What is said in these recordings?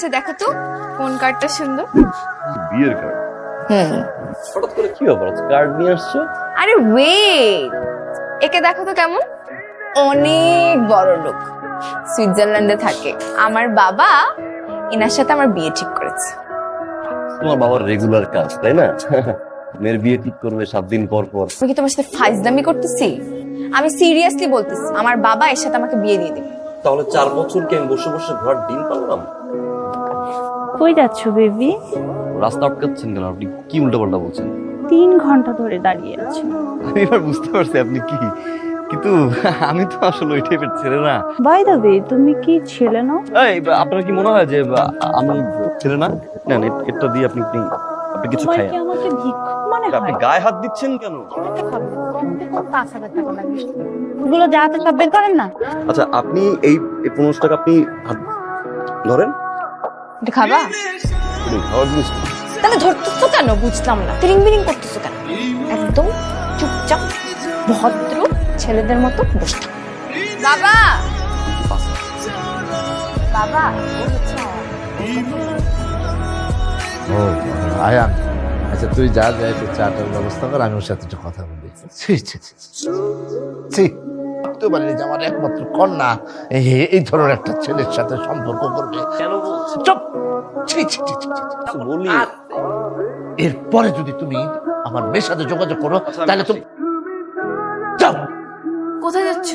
আচ্ছা দেখো তো কোন কার্ডটা সুন্দর। বিয়ের কার্ড হুম। হঠাৎ করে কি ব্যাপার? কার্ড নিয়ে আসছো? আরে ওয়েট একে দেখো তো কেমন। অনেক বড় লোক সুইজারল্যান্ডে থাকে। আমার বাবা এনার সাথে আমার বিয়ে ঠিক করেছে। তোমার বাবার রেগুলার কাজ তাই না? মেয়ের বিয়ে ঠিক করবে সাত দিন পর পর। আমি কি তোমার সাথে ফাইজদামি করতেছি? আমি সিরিয়াসলি বলতেছি আমার বাবা এর সাথে আমাকে বিয়ে দিয়ে দেবে। তাহলে চার বছর কি আমি বসে বসে ঘর ডিম পারলাম কই যাচ্ছ বেবি? রাস্তা আটকাচ্ছেন কেন? আপনি কি উল্টো পাল্টা বলছেন? তিন ঘণ্টা ধরে দাঁড়িয়ে আছি। আমি এবার বুঝতে পারছি আপনি কি। কিন্তু আমি তো আসলে ওই টাইপের ছেলে না। বাই দ্য ওয়ে তুমি কি ছেলে না এই আপনার কি মনে হয় যে আমি ছেলে না? না এটা দিয়ে আপনি আপনি আপনি কিছু খাই কি আমাকে ভিক্ষুক মনে আপনি গায়ে হাত দিচ্ছেন কেন? এগুলো যা সব বের করেন না। আচ্ছা আপনি এই এই পনেরোশো টাকা আপনি ধরেন। এটা খাবা? তাহলে ধরতেছো কেন? বুঝলাম না। তিরিং বিরিং করতেছো কেন? একদম চুপচাপ, ভদ্র ছেলেদের মতো বসে। বাবা! বাবা, ও, আয়ান। আচ্ছা তুই যা যা একটু চাটার ব্যবস্থা কর, আমি ওর সাথে একটু কথা বলি। ছি ছি। ছি। ছি ভাবতে পারিনি যে আমার একমাত্র কন্যা এই এই ধরনের একটা ছেলের সাথে সম্পর্ক করবে। কেন বলছেন? চুপ! ছি ছি ছি ছি ছি, ছি। কিছু বলি। এরপরে যদি তুমি আমার মেয়ের সাথে যোগাযোগ করো আচ্ছা, তাহলে তুমি যাও। কোথায় যাচ্ছ?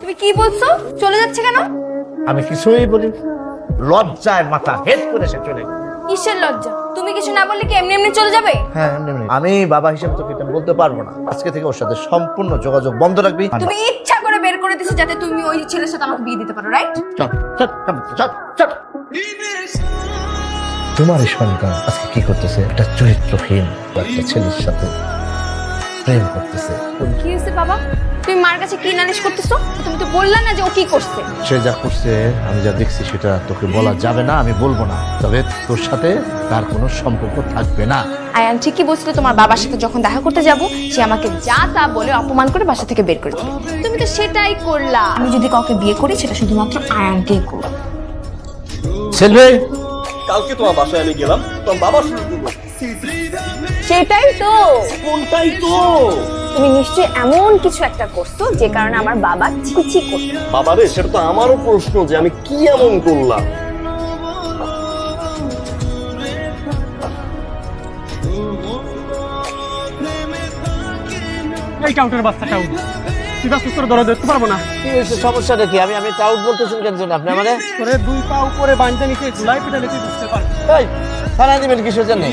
তুমি কি বলছো? চলে যাচ্ছে কেন? আমি কিছুই বলি লজ্জায় মাথা হেড করে সে চলে গেল। কিসের লজ্জা? তুমি কিছু না বললে কি এমনি এমনি চলে যাবে? হ্যাঁ এমনি এমনি। আমি বাবা হিসেবে তোকে এটা বলতে পারব না। আজকে থেকে ওর সাথে সম্পূর্ণ যোগাযোগ বন্ধ রাখবি। তুমি ইচ্ছা করে বের করে দিছো যাতে তুমি ওই ছেলের সাথে আমাকে বিয়ে দিতে পারো রাইট চল চল চল চল চল। তোমার এই সন্তান আজকে কি করতেছে? একটা চরিত্রহীন একটা ছেলের সাথে। প্রেম করতেছে। কি হয়েছে বাবা? তুমি মার কাছে কি নালিশ করতেছো? তুমি তো বললা না যে ও কি করছে। সে যা করছে আমি যা দেখছি সেটা তোকে বলা যাবে না আমি বলব না। তবে তোর সাথে তার কোনো সম্পর্ক থাকবে না। আয়ান ঠিকই বলছিল তোমার বাবার সাথে যখন দেখা করতে যাব সে আমাকে যা তা বলে অপমান করে বাসা থেকে বের করে দিবে তুমি তো সেটাই করলা। আমি যদি কাউকে বিয়ে করি সেটা শুধুমাত্র আয়ানকেই করব। ছেলে কালকে তোমার বাসায় আমি গেলাম তোমার বাবা শুরু করল সেটাই তো। কোনটাই তো? তুমি নিশ্চয়ই এমন কিছু একটা করছ যে কারণে আমার বাবা ছিছি করছে। বাবা রে সেটা তো আমারও প্রশ্ন যে আমি কি এমন করলাম? এই কাউন্টার বাচ্চা টাউট তুই বাস করে ধরে দেখতে পারব না? কি হয়েছে? সমস্যাটা কি? আমি আমি টাউট বলতেছেন কেন জন্য আপনি আমারে তোরে দুই পা উপরে বাঁধতে নিচে ঝুলাই লিখে বুঝতে পার এই থানায় দিবেন কিসের জন্য?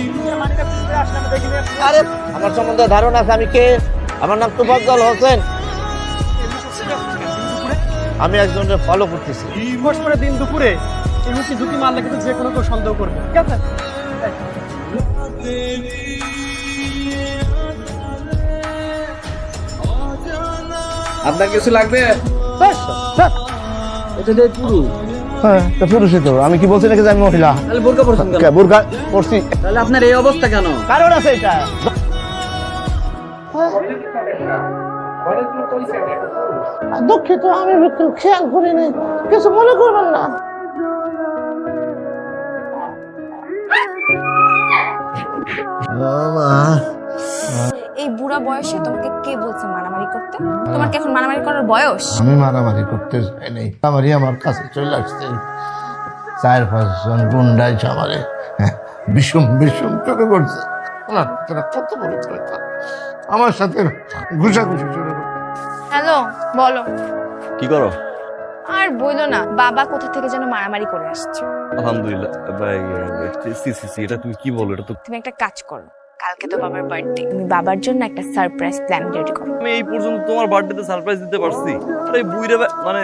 আরে আমার সম্বন্ধে ধারণা আছে আমি কে? আমার নাম তুফাজ্জল হোসেন। আমি একজনের ফলো করতেছি। করে দিন দুপুরে এই মুখে ঝুঁকি মারলে কিন্তু যে কোনো কেউ সন্দেহ করবে। ঠিক আছে? আপনার কিছু লাগবে? এটা দিয়ে পুরো। হ্যাঁ তা পুরুষই তো। আমি কি বলছি নাকি যে আমি মহিলা? তাহলে বোরকা পরছেন কেন? কে, বোরকা পড়ছি তাহলে আপনার এই অবস্থা কেন? কারণ আছে এটা। দুঃখিত আমি খেয়াল করিনি। কিছু মনে করবেন না। মামা এই বুড়া বয়সে তোমাকে কে বলছে মারামারি করতে? তোমার কি এখন মারামারি করার বয়স? আমি মারামারি করতে চাই নাই। আমারই আমার কাছে চলে আসছে। চার পাঁচজন গুন্ডাই আমারে হ্যাঁ, বিষম বিষম চলে করছে। না তোরা কত বড় কথা। আমার সাথে ঘুষাঘুষি করছে। হ্যালো বলো। কি করো? আর বইলো না বাবা কোথা থেকে যেন মারামারি করে আসছে? আলহামদুলিল্লাহ ভাই সি সি সি এটা তুমি কি বলো? এটা তো তুমি একটা কাজ করো। কালকে তো বাবার বার্থডে তুমি বাবার জন্য একটা সারপ্রাইজ প্ল্যান রেডি করো। আমি এই পর্যন্ত তোমার বার্থডেতে সারপ্রাইজ দিতে পারছি। আরে বুইরে মানে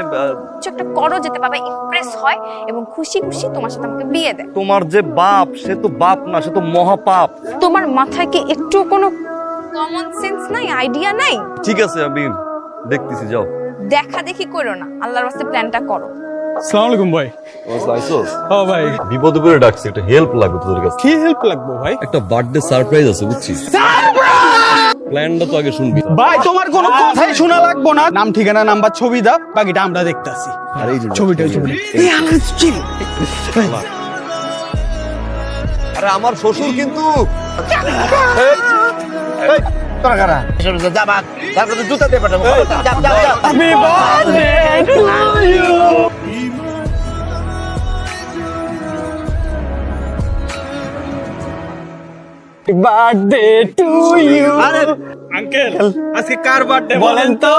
কিছু একটা করো যাতে বাবা ইমপ্রেস হয় এবং খুশি খুশি তোমার সাথে আমাকে বিয়ে দেয়। তোমার যে বাপ সে তো বাপ না সে তো মহাপাপ। তোমার মাথায় কি একটু কোনো কমন সেন্স নাই আইডিয়া নাই? ঠিক আছে আমি দেখতেছি যাও। দেখা দেখি করো না আল্লাহর রাস্তে প্ল্যানটা করো। আসসালামু আলাইকুম ভাই। ও ভাই। বিপদে পড়ে ডাকছি একটা হেল্প লাগবে তোদের কাছে। কি হেল্প লাগবে ভাই? একটা বার্থডে সারপ্রাইজ আছে বুঝছিস? প্ল্যানটা তো আগে শুনবি। ভাই তোমার কোনো কথাই শোনা লাগবো না। নাম ঠিকানা নাম্বার ছবি দাও বাকিটা আমরা দেখতাছি। আর এই ছবিটা ছবিটা। এই চিল। আরে আমার শ্বশুর কিন্তু তোরা কারা? এসব তার জুতা দিয়ে পাঠাবো। যাও, যাও, যাও। Happy birthday to you. Birthday to you uncle আজকে কার বার্থডে বলেন তো?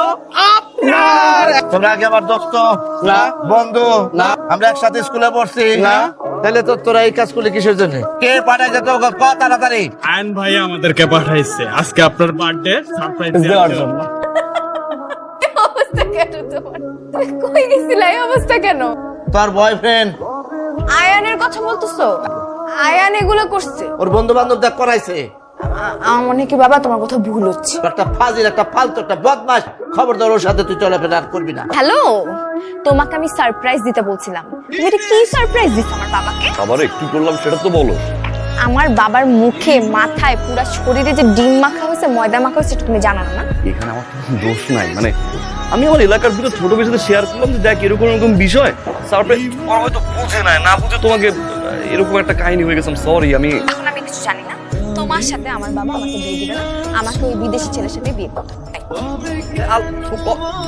আপনার। তোমরা আগে আমার দোস্ত। না। বন্ধু। না। আমরা একসাথে স্কুলে পড়ছি। না। তাহলে তো তোরা এই কাজ করলে কিসের জন্য? কে পাঠাইছে তো ক তাড়াতাড়ি। আয়ন ভাই আমাদেরকে পাঠাইছে। আজকে আপনার বার্থডে সারপ্রাইজ দেওয়ার জন্য। অবস্থা কেন তোমার? কই গেছিলা এই অবস্থা কেন? তোর বয়ফ্রেন্ড আয়ানের কথা বলতেছো? আয়ান এগুলো করছে। ওর বন্ধু বান্ধব দেখ করাইছে। আমার মনে বাবা তোমার কথা ভুল হচ্ছে। একটা ফাজিল একটা ফালতু একটা বদমাস খবরদার ওর সাথে তুই চলাফেরা আর করবি না। হ্যালো তোমাকে আমি সারপ্রাইজ দিতে বলছিলাম। তুমি এটা কি সারপ্রাইজ দিচ্ছ আমার বাবাকে? আবার একটু করলাম সেটা তো বলো। আমার বাবার মুখে মাথায় পুরো শরীরে যে ডিম মাখা হয়েছে ময়দা মাখা হয়েছে তুমি জানো না? এখানে আমার দোষ নাই। মানে আমি আমার এলাকার ভিতরে ছোট বেশি শেয়ার করলাম যে দেখ এরকম এরকম বিষয় সারপ্রাইজ ওরা হয়তো বুঝে নাই না বুঝে তোমাকে এরকম একটা কাহিনী হয়ে গেছে সরি আমি এখন আমি কিছু জানি না। তোমার সাথে আমার বাবা আমাকে বিয়ে দিবে না। আমাকে ওই বিদেশি ছেলের সাথে বিয়ে করতে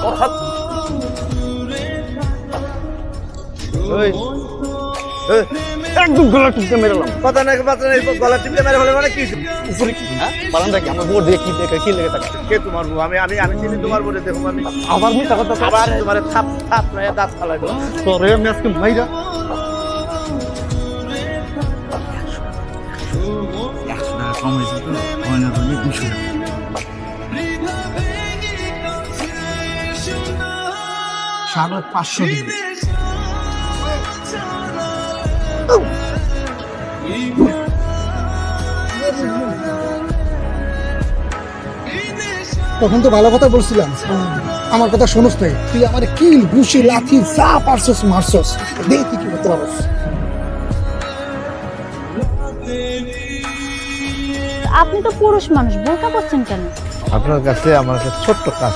কথা একদম গলা টিপতে মেরেলাম কথা নাই কথা নাই গলা টিপে মেরে ফেলে মানে কি? উপরে কি? হ্যাঁ? আমার দিয়ে কি দেখে কি লেগে থাকে? কে তোমার বউ? আমি আমি আমি চিনি তোমার বলে দেখো আমি আবার মিথ্যা কথা আবার তোমার থাপ থাপ নয় দাঁত ফালাই তোরে আমি আজকে মাইরা সাড়ে পাঁচশো তখন তো ভালো কথা বলছিলাম। আমার কথা শোনস নাই তুই আমার কিল, ঘুষি, লাথি, যা পারছস মারছস। দেখ তুই কি করতে পারস আপনি তো পুরুষ মানুষ বোরকা করছেন কেন? আপনার কাছে আমার একটা ছোট্ট কাজ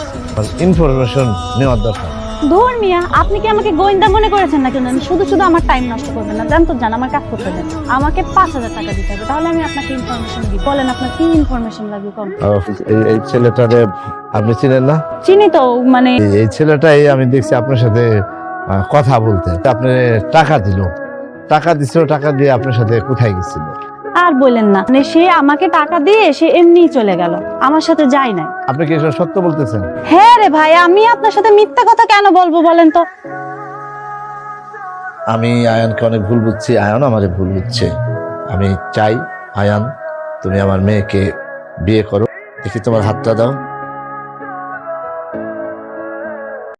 ইনফরমেশন নেওয়ার দরকার। ধর মিয়া আপনি কি আমাকে গোয়েন্দা মনে করেছেন নাকি? আমি শুধু শুধু আমার টাইম নষ্ট করবেন না। জান তো জান আমার কাজ করতে দেন আমাকে পাঁচ হাজার টাকা দিতে হবে। তাহলে আমি আপনাকে ইনফরমেশন দিই। বলেন আপনার কি ইনফরমেশন লাগবে? কোন। এই এই ছেলেটারে আপনি চিনেন না? চিনি তো মানে এই- এই ছেলেটাই আমি দেখছি আপনার সাথে কথা বলতে। আপনি টাকা দিল। টাকা দিছিল টাকা দিয়ে আপনার সাথে কোথায় গেছিল? আর বললেন না। মানে সে আমাকে টাকা দিয়ে সে এমনিই চলে গেল। আমার সাথে যায় না আপনি কি এসব সত্য বলতেছেন? হ্যাঁ রে ভাই আমি আপনার সাথে মিথ্যা কথা কেন বলব বলেন তো? আমি আয়ানকে অনেক ভুল বুঝছি। আয়ান আমারে ভুল বুঝছে। আমি চাই আয়ান তুমি আমার মেয়েকে বিয়ে করো। দেখি তোমার হাতটা দাও।